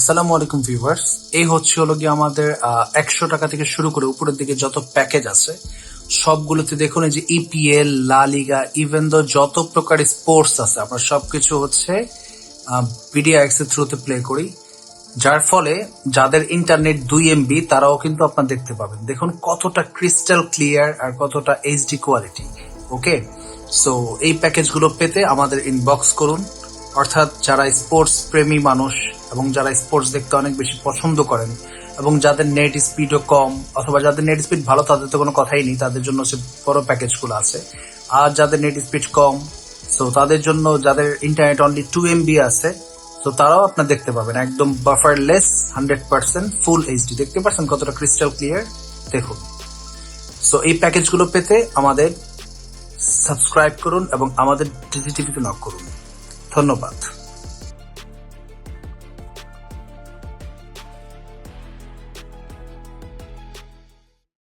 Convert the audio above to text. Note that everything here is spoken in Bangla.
আসসালামু আলাইকুম ভিউয়ার্স। এই হচ্ছে হলো গিয়ে আমাদের একশো টাকা থেকে শুরু করে উপরের দিকে যত প্যাকেজ আছে, সবগুলোতে দেখুন এই যে ইপিএল লা লিগা ইভেন দো যত প্রকার স্পোর্টস আছে, আমরা সবকিছু হচ্ছে বিডিআই এর থ্রুতে প্লে করি। যার ফলে যাদের ইন্টারনেট দুই এমবি তারাও কিন্তু আপনার দেখতে পাবেন। দেখুন কতটা ক্রিস্টাল ক্লিয়ার আর কতটা এইচডি কোয়ালিটি ওকে সো এই প্যাকেজগুলো পেতে আমাদের ইনবক্স করুন। অর্থাৎ যারা স্পোর্টস প্রেমী মানুষ এবং যারা স্পোর্টস দেখতে অনেক বেশি পছন্দ করেন এবং যাদের নেট স্পিডও কম অথবা যাদের নেট স্পিড ভালো, তাদের তো কোনো কথাই নেই, তাদের জন্য সে বড় প্যাকেজগুলো আছে। আর যাদের নেট স্পিড কম সো তাদের জন্য যাদের ইন্টারনেট অনলি টু এমবি আছে তো তারাও আপনার দেখতে পাবেন। একদম bufferless hundred percent full HD দেখতে পাচ্ছেন কতটা ক্রিস্টাল ক্লিয়ার দেখুন। সো এই প্যাকেজগুলো পেতে আমাদের সাবস্ক্রাইব করুন এবং আমাদের টিভিতে নক করুন। ধন্যবাদ।